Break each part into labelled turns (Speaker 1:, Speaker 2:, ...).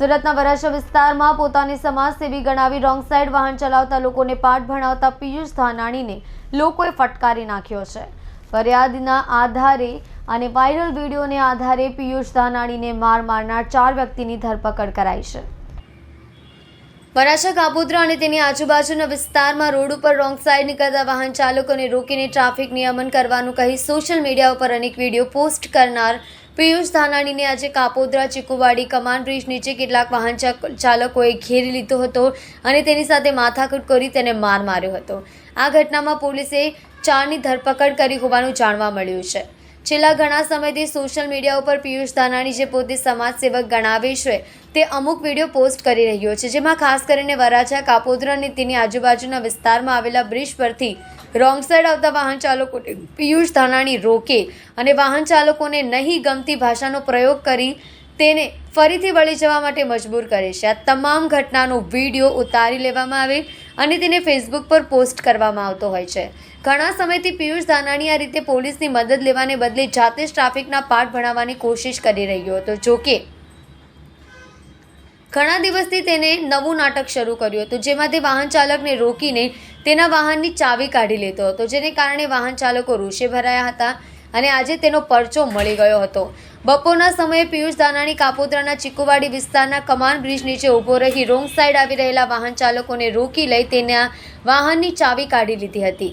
Speaker 1: સુરતના વરાછા વિસ્તારમાં પોતાની સમાજસેવી ગણાવી રોંગ સાઈડ વાહન ચલાવતા લોકોને પાઠ ભણાવતા પિયુષ ધાનાણીને લોકોએ ફટકારી નાખ્યો છે. ફરિયાદના આધારે અને વાયરલ વિડીયોને આધારે પિયુષ ધાનાણીને માર મારનાર ચાર વ્યક્તિની ધરપકડ કરાઈ છે. વરાછા કાપોદ્રા અને તેની આજુબાજુના વિસ્તારમાં રોડ ઉપર રોંગ સાઈડ નીકળતા વાહન ચાલકોને રોકીને ટ્રાફિક નિયમન કરવાનું કહી સોશિયલ મીડિયા ઉપર અનેક વીડિયો પોસ્ટ કરનાર પિયુષ ધાનાણીને આજે કાપોદ્રા ચીકુવાડી કમાન બ્રિજ નીચે કેટલાક વાહન ચાલકોએ ઘેરી લીધો હતો અને તેની સાથે માથાકૂટ કરી તેને માર માર્યો હતો. આ ઘટનામાં પોલીસે ચારની ધરપકડ કરી હોવાનું જાણવા મળ્યું છે. છેલ્લા ઘણા સમયથી સોશિયલ મીડિયા ઉપર પિયુષ ધાનાણી જે પોતે સમાજસેવક ગણાવે છે, તે અમુક વીડિયો પોસ્ટ કરી રહ્યો છે, જેમાં ખાસ કરીને વરાછા, કાપોદ્રા અને તેની આજુબાજુના વિસ્તારમાં આવેલા બ્રિજ પરથી રોંગ સાઈડ આવતા વાહન ચાલકોને પિયુષ ધાનાણી રોકે અને વાહન ચાલકોને નહીં ગમતી ભાષાનો પ્રયોગ કરી તેને ફરીથી વળી જવા માટે મજબૂર કરે છે. આ તમામ ઘટનાનો વીડિયો ઉતારી લેવામાં આવે અને તેને ફેસબુક પર પોસ્ટ કરવામાં આવતો હોય છે. ઘણા સમયથી પિયુષ ધાનાણી આ રીતે પોલીસની મદદ લેવાને બદલે જાતે જ ટ્રાફિકના પાઠ ભણાવવાની કોશિશ કરી રહ્યો હતો. જોકે ઘણા દિવસથી તેને નવું નાટક શરૂ કર્યું હતું, જેમાં તે વાહન ચાલકને રોકીને તેના વાહનની ચાવી કાઢી લેતો હતો, જેને કારણે વાહન ચાલકો રોષે ભરાયા હતા અને આજે તેનો પરચો મળી ગયો હતો. બપોરના સમયે પિયુષ દાનાણી કાપોદ્રાના ચીકુવાડી વિસ્તારના કમાન બ્રિજ નીચે ઊભો રહી રોંગ સાઈડ આવી રહેલા વાહન ચાલકોને રોકી લઈ તેના વાહનની ચાવી કાઢી લીધી હતી.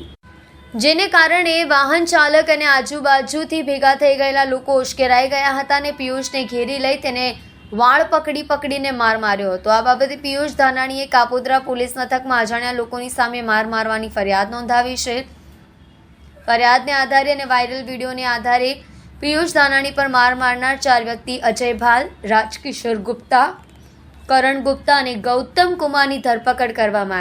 Speaker 1: જેને કારણે વાહન ચાલક અને આજુબાજુથી ભેગા થઈ ગયેલા લોકો ઉશ્કેરાઈ ગયા હતા અને પિયુષને ઘેરી લઈ તેને વાળ પકડી પકડીને માર માર્યો હતો. આ બાબતે પિયુષ ધાનાણીએ કાપોદ્રા પોલીસ મથકમાં અજાણ્યા લોકોની સામે માર મારવાની ફરિયાદ નોંધાવી છે. ફરિયાદને આધારે અને વાયરલ વિડીયોને આધારે પિયુષ ધાનાણી પર માર મારનાર ચાર વ્યક્તિ અજય ભાલ, રાજકિશોર ગુપ્તા, કરણ ગુપ્તા અને ગૌતમ કુમારની ધરપકડ કરવામાં